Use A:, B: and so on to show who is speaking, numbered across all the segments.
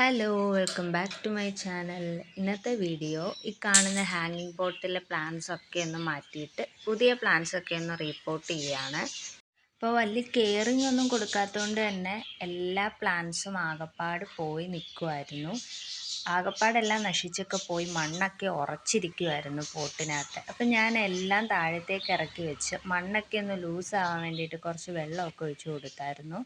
A: Hello welcome back to my channel ഇന്നത്തെ video ഈ കാണുന്ന ഹാങ്ങിങ് പോട്ടിലെ പ്ലാന്റ്സ് ഒക്കെ ഒന്ന് മാറ്റിയിട്ട് പുതിയ പ്ലാന്റ്സ് ഒക്കെ ഒന്ന് റീപ്പോർട്ട് ചെയ്യുകയാണ് അപ്പോൾ വലിയ കെയറിങ് ഒന്നും കൊടുക്കാത്തതുകൊണ്ട് തന്നെ എല്ലാ പ്ലാന്റ്സും ആകപ്പാട് പോയി നിൽക്കുമായിരുന്നു ആകപ്പാടെല്ലാം നശിച്ചൊക്കെ പോയി മണ്ണൊക്കെ ഉറച്ചിരിക്കുമായിരുന്നു പോട്ടിനകത്ത്. അപ്പം ഞാൻ എല്ലാം താഴത്തേക്ക് ഇറക്കി വെച്ച് മണ്ണൊക്കെ ഒന്ന് ലൂസാവാൻ വേണ്ടിയിട്ട് കുറച്ച് വെള്ളമൊക്കെ ഒഴിച്ചു കൊടുത്തായിരുന്നു.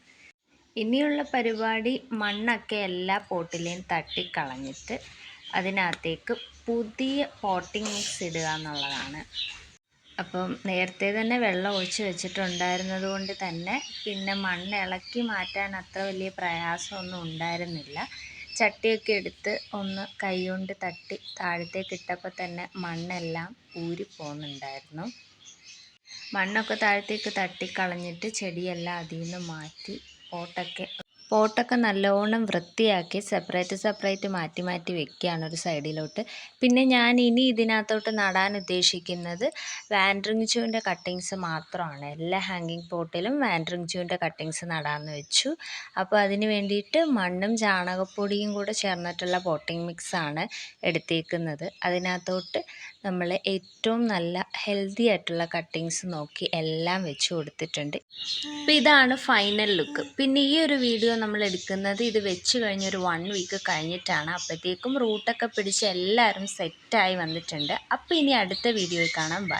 A: ഇനിയുള്ള പരിപാടി മണ്ണൊക്കെ എല്ലാ പോട്ടിലെയും തട്ടിക്കളഞ്ഞിട്ട് അതിനകത്തേക്ക് പുതിയ പോട്ടിംഗ് മിക്സ് ഇടുക എന്നുള്ളതാണ്. അപ്പം നേരത്തെ തന്നെ വെള്ളം ഒഴിച്ച് വെച്ചിട്ടുണ്ടായിരുന്നത് കൊണ്ട് തന്നെ പിന്നെ മണ്ണ് ഇളക്കി മാറ്റാൻ അത്ര വലിയ പ്രയാസമൊന്നും ഉണ്ടായിരുന്നില്ല. ചട്ടിയൊക്കെ എടുത്ത് ഒന്ന് കൈകൊണ്ട് തട്ടി താഴത്തേക്ക് ഇട്ടപ്പോൾ തന്നെ മണ്ണെല്ലാം ഊരി പോകുന്നുണ്ടായിരുന്നു മണ്ണൊക്കെ താഴത്തേക്ക് തട്ടിക്കളഞ്ഞിട്ട് ചെടിയെല്ലാം അതിൽ നിന്ന് മാറ്റി പോട്ടൊക്കെ പോട്ടൊക്കെ നല്ലോണം വൃത്തിയാക്കി സെപ്പറേറ്റ് സെപ്പറേറ്റ് മാറ്റി മാറ്റി വെക്കുകയാണ് ഒരു സൈഡിലോട്ട് പിന്നെ ഞാൻ ഇനി ഇതിനകത്തോട്ട് നടാൻ ഉദ്ദേശിക്കുന്നത് വാൻഡ്രിങ് ചൂവിന്റെ കട്ടിങ്സ് മാത്രമാണ്. എല്ലാ ഹാങ്ങിങ് പോട്ടിലും വാൻഡ്രിങ് ചൂവിന്റെ കട്ടിങ്സ് നടാമെന്ന് വെച്ചു. അപ്പോൾ അതിന് വേണ്ടിയിട്ട് മണ്ണും ചാണകപ്പൊടിയും കൂടെ ചേർന്നിട്ടുള്ള പോട്ടിംഗ് മിക്സാണ് എടുത്തേക്കുന്നത്. അതിനകത്തോട്ട് നമ്മൾ ഏറ്റവും നല്ല ഹെൽത്തി ആയിട്ടുള്ള കട്ടിങ്സ് നോക്കി എല്ലാം വെച്ച് കൊടുത്തിട്ടുണ്ട്. അപ്പോൾ ഇതാണ് ഫൈനൽ ലുക്ക് പിന്നെ ഈ ഒരു വീഡിയോ നമ്മൾ എടുക്കുന്നത് ഇത് വെച്ച് കഴിഞ്ഞൊരു വൺ വീക്ക് കഴിഞ്ഞിട്ടാണ്. അപ്പോഴത്തേക്കും റൂട്ടൊക്കെ പിടിച്ച് എല്ലാവരും സെറ്റായി വന്നിട്ടുണ്ട്. അപ്പോൾ ഇനി അടുത്ത വീഡിയോയിൽ കാണാം. ബൈ